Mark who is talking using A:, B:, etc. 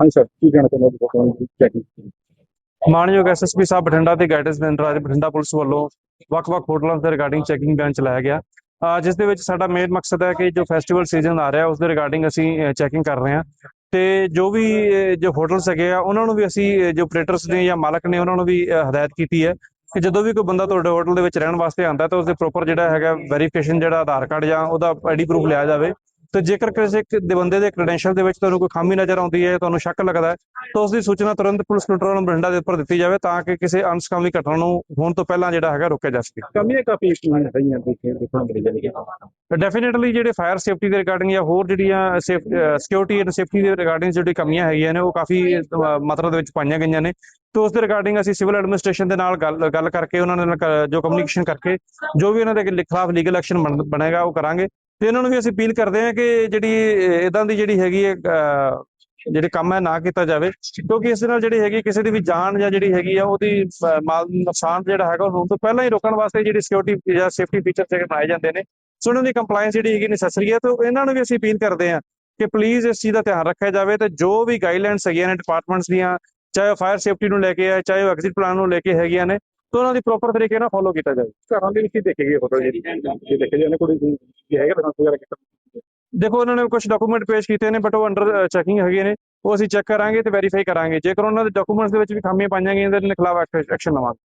A: ਹਾਂਜੀ, ਸਰ, ਕੀ ਕਹਿਣਾ ਚਾਹੁੰਦੇ ਹੋ? ਤੁਸੀਂ ਚੈਕਿੰਗ
B: ਮਾਨਯੋਗ ਐਸਐਸਪੀ ਸਾਹਿਬ ਬਠਿੰਡਾ ਦੇ ਗਾਈਡੈਂਸ ਦੇ ਬਠਿੰਡਾ ਪੁਲਿਸ ਵੱਲੋਂ ਵੱਖ-ਵੱਖ ਹੋਟਲਾਂ ਦੇ ਰਿਗਾਰਡਿੰਗ ਚੈਕਿੰਗ ਬੈਂਚ ਚਲਾਇਆ ਗਿਆ। ਜਿਸ ਦੇ ਵਿੱਚ ਸਾਡਾ ਮੇਨ ਮਕਸਦ ਹੈ ਕਿ ਜੋ ਫੈਸਟੀਵਲ ਸੀਜ਼ਨ ਆ ਰਿਹਾ, ਉਸ ਦੇ ਰਿਗਾਰਡਿੰਗ ਅਸੀਂ ਚੈਕਿੰਗ ਕਰ ਰਹੇ ਹਾਂ। ਤੇ ਜੋ ਵੀ ਜੋ ਹੋਟਲਸ ਹੈਗੇ ਆ, ਉਹਨਾਂ ਨੂੰ ਵੀ ਅਸੀਂ ਜੋ ਆਪਰੇਟਰਸ ਨੇ ਜਾਂ ਮਾਲਕ ਨੇ, ਉਹਨਾਂ ਨੂੰ ਵੀ ਹਦਾਇਤ ਕੀਤੀ ਹੈ ਕਿ ਜਦੋਂ ਵੀ ਕੋਈ ਬੰਦਾ ਤੁਹਾਡੇ ਹੋਟਲ ਦੇ ਵਿੱਚ ਰਹਿਣ ਵਾਸਤੇ ਆਂਦਾ ਤਾਂ ਉਸਦੇ ਪ੍ਰੋਪਰ ਜਿਹੜਾ ਹੈਗਾ ਵੈਰੀਫਿਕੇਸ਼ਨ ਜਿਹੜਾ ਆਧਾਰ ਕਾਰਡ ਜਾਂ ਉਹਦਾ ਆਈਡੀ ਪ੍ਰੂਫ ਲਿਆ ਜਾਵੇ। ਤੇ ਜੇਕਰ ਕਿਸੇ ਦੇ ਬੰਦੇ ਦੇ ਕ੍ਰੈਡੈਂਸ਼ੀਅਲ ਦੇ ਵਿੱਚ ਤੁਹਾਨੂੰ ਕੋਈ ਖਾਮੀ ਨਜ਼ਰ ਆਉਂਦੀ ਹੈ ਤੁਹਾਨੂੰ ਸ਼ੱਕ ਲੱਗਦਾ ਹੈ ਤਾਂ ਉਸ ਦੀ ਸੂਚਨਾ ਤੁਰੰਤ ਪੁਲਿਸ ਕੰਟਰੋਲ ਰੂਮ ਬਠਿੰਡਾ ਦੇ ਉੱਪਰ ਦਿੱਤੀ ਜਾਵੇ ਤਾਂ ਕਿ ਕਿਸੇ ਅਨਸਕਾਮੀ ਘਟਨਾ ਨੂੰ ਹੋਣ ਤੋਂ ਪਹਿਲਾਂ ਜਿਹੜਾ ਹੈਗਾ ਰੋਕਿਆ ਜਾ ਸਕੇ।
A: ਕਮੀਆਂ ਕਾਫੀ ਹੈਗੀਆਂ ਦੇਖੇ ਦੇਖਣ ਮਿਲ ਜਾਂਦੀਆਂ
B: ਡੈਫੀਨਿਟਲੀ ਜਿਹੜੇ ਫਾਇਰ ਸੇਫਟੀ ਦੇ ਰਿਗਾਰਡਿੰਗ ਜਾਂ ਹੋਰ ਜਿਹੜੀਆਂ ਸਿਕਿਉਰਿਟੀ ਐਂਡ ਸੇਫਟੀ ਦੇ ਰਿਗਾਰਡਿੰਗ ਜਿਹੜੀ ਕਮੀਆਂ ਹੈਗੀਆਂ ਨੇ ਉਹ ਕਾਫੀ ਮਾਤਰਾ ਦੇ ਵਿੱਚ ਪਾਈਆਂ ਗਈਆਂ ਨੇ। ਤੇ ਉਸ ਦੇ ਰਿਗਾਰਡਿੰਗ ਅਸੀਂ ਸਿਵਲ ਐਡਮਿਨਿਸਟ੍ਰੇਸ਼ਨ ਦੇ ਨਾਲ ਗੱਲ ਗੱਲ ਕਰਕੇ ਉਹਨਾਂ ਨਾਲ ਜੋ ਕਮਿਊਨੀਕੇਸ਼ਨ ਕਰਕੇ ਜੋ ਵੀ ਉਹਨਾਂ ਦੇ ਖਿਲਾਫ ਲੀਗਲ ਐਕਸ਼ਨ ਬਣੇਗਾ ਉਹ ਕਰਾਂਗੇ। ਤੇ ਇਹਨਾਂ ਨੂੰ ਵੀ ਅਸੀਂ ਅਪੀਲ ਕਰਦੇ ਹਾਂ ਕਿ ਜਿਹੜੀ ਇਦਾਂ ਦੀ ਜਿਹੜੀ ਹੈਗੀ ਹੈ ਜਿਹੜੇ ਕੰਮ ਹੈ ਨਾ ਕੀਤਾ ਜਾਵੇ, ਕਿਉਂਕਿ ਇਸ ਨਾਲ ਜਿਹੜੀ ਹੈਗੀ ਕਿਸੇ ਦੀ ਵੀ ਜਾਨ ਜਾਂ ਜਿਹੜੀ ਹੈਗੀ ਆ, ਉਹਦੀ ਮਾਲ ਨੁਕਸਾਨ ਜਿਹੜਾ ਹੈਗਾ ਉਹ ਹੋਣ ਤੋਂ ਪਹਿਲਾਂ ਹੀ ਰੋਕਣ ਵਾਸਤੇ ਜਿਹੜੀ ਸਿਕਿਉਰਿਟੀ ਜਾਂ ਸੇਫਟੀ ਫੀਚਰ ਜਿਹੜੇ ਬਣਾਏ ਜਾਂਦੇ ਨੇ, ਸੋ ਉਹਨਾਂ ਦੀ ਕੰਪਲਾਈਂਸ ਜਿਹੜੀ ਹੈਗੀ ਨੈਸੈਸਰੀ ਹੈ, ਤੇ ਇਹਨਾਂ ਨੂੰ ਵੀ ਅਸੀਂ ਅਪੀਲ ਕਰਦੇ ਹਾਂ ਕਿ ਪਲੀਜ਼ ਇਸ ਚੀਜ਼ ਦਾ ਧਿਆਨ ਰੱਖਿਆ ਜਾਵੇ, ਤੇ ਜੋ ਵੀ ਗਾਈਡਲਾਈਨਸ ਹੈਗੀਆਂ ਨੇ ਡਿਪਾਰਟਮੈਂਟਸ ਦੀਆਂ, ਚਾਹੇ ਫਾਇਰ ਸੇਫਟੀ ਨੂੰ ਲੈ ਕੇ ਹੈ ਚਾਹੇ ਉਹ ਐਗਜ਼ਿਟ ਪਲਾਨ ਨੂੰ ਲੈ ਕੇ ਹੈਗੀਆਂ ਨੇ ਤਾਂ ਉਹਨਾਂ ਦੀ ਪ੍ਰੋਪਰ ਤਰੀਕੇ ਨਾਲ ਫੋਲੋ ਕੀਤਾ ਜਾਵੇ।
A: ਘਰਾਂ ਦੇ ਵਿੱਚ ਹੀ ਦੇਖੇ ਗਏ ਹੋਟਲ ਜੀ। ਜੇ ਦੇਖੇ ਜਾਂਦੇ ਕੋਈ ਕੀ ਹੈਗਾ ਲਾਇਸੈਂਸ ਵਗੈਰਾ ਕੀਤਾ
B: ਦੇਖੋ ਉਹਨਾਂ ਨੇ ਕੁਝ ਡਾਕੂਮੈਂਟ ਪੇਸ਼ ਕੀਤੇ ਨੇ ਬਟ ਉਹ ਅੰਡਰ ਚੈਕਿੰਗ ਹੈਗੇ ਨੇ। ਉਹ ਅਸੀਂ ਚੈੱਕ ਕਰਾਂਗੇ ਤੇ ਵੈਰੀਫਾਈ ਕਰਾਂਗੇ। ਜੇਕਰ ਉਹਨਾਂ ਦੇ ਡਾਕੂਮੈਂਟਸ ਦੇ ਵਿੱਚ ਵੀ ਖਾਮੀਆਂ ਪਾਈਆਂ ਗਈਆਂ ਤਾਂ ਇਹਨਾਂ ਦੇ ਖਿਲਾਫ ਐਕਸ਼ਨ ਲਵਾਂਗੇ।